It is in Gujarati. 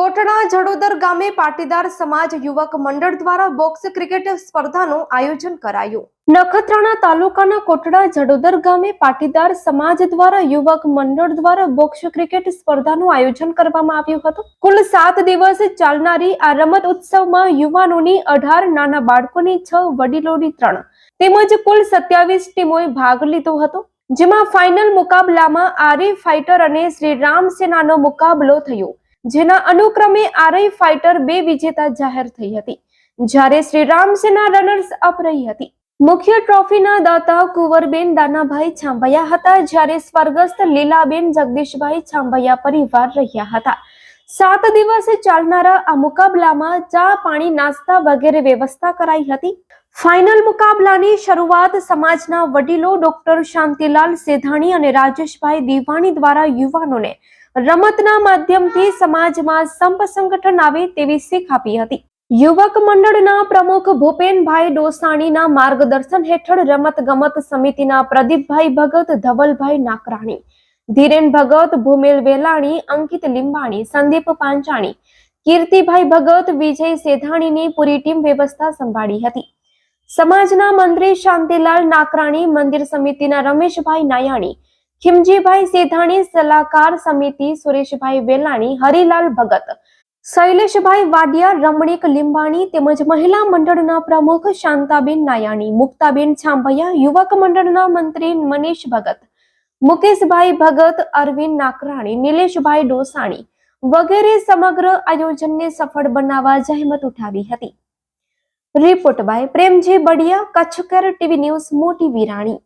નખત્રાણા જડોદર ગામે પાટીદાર સમાજ યુવક મંડળ દ્વારા બોક્સ ક્રિકેટ સ્પર્ધાનું આયોજન કરાયું. નખત્રાણા તાલુકાના કોટડા જડોદર ગામે પાટીદાર સમાજ દ્વારા યુવક મંડળ દ્વારા બોક્સ ક્રિકેટ સ્પર્ધાનું આયોજન કરવામાં આવ્યું હતું. કુલ સાત દિવસ ચાલનારી આ રમત ઉત્સવમાં યુવાનોની અઢાર, નાના બાળકોની છ, વડીલોની ત્રણ. તેમજ કુલ સત્યાવીસ ટીમોએ ભાગ લીધો હતો, જેમાં ફાઇનલ મુકાબલામાં આરી ફાઇટર અને શ્રી રામ સેનાનો મુકાબલો થયો. જેના અનુક્રમે આરઈ ફાઇટર બે વિજેતા જાહેર થઈ હતી, જ્યારે શ્રી રામસેના રનર્સ અપ રહી હતી. મુખ્ય ટ્રોફીના દાતા કુંવરબેન દાનાભાઈ છાંભયા હતા, જ્યારે સ્વર્ગસ્થ લીલાબેન જગદીશભાઈ છાંભયા પરિવાર રહ્યા હતા. સાત દિવસ ચાલનારા આ મુકાબલામાં ચા, પાણી, નાસ્તા વગેરે વ્યવસ્થા કરાઈ હતી. ફાઇનલ મુકાબલાની શરૂઆત સમાજના વડીલો ડોક્ટર શાંતિલાલ સેધાણી અને રાજેશભાઈ દીવાણી દ્વારા યુવાનોને રમતના માધ્યમથી સમાજમાં સંપ સંગઠન આવે તેવી શીખ આપી હતી. યુવક મંડળના પ્રમુખ ભૂપેનભાઈ ડોસાણીના માર્ગદર્શન હેઠળ રમત ગમત સમિતિના પ્રદીપભાઈ ભગત, ધવલભાઈ નાકરાણી ધીરેન ભગત, ભૂમેલ વેલાણી, અંકિત લીંબાણી, સંદીપ પાંચાણી, કીર્તિભાઈ ભગત, વિજય સેધાણીની પૂરી ટીમ વ્યવસ્થા સંભાળી હતી. સમાજના મંત્રી શાંતિલાલ નાકરાણી, મંદિર સમિતિના રમેશભાઈ નાયાણી, ખીમજીભાઈ સેધાણી, સલાહકાર સમિતિ સુરેશભાઈ વેલાણી, હરિલાલ ભગત, શૈલેષભાઈ વાડિયા, રમણીક લીંબાણી તેમજ મહિલા મંડળના પ્રમુખ શાંતાબેન નાયાણી, મુક્તાબેન છાંભયા, યુવક મંડળના મંત્રી મનીષ ભગત મુકેશભાઈ ભગત, અરવિંદ નાકરાણી, નિલેશભાઈ ડોસાણી વગેરે સમગ્ર આયોજનને સફળ બનાવવા જહેમત ઉઠાવી હતી. Report by Premji Badiya, Kutchkar TV news, Moti Virani.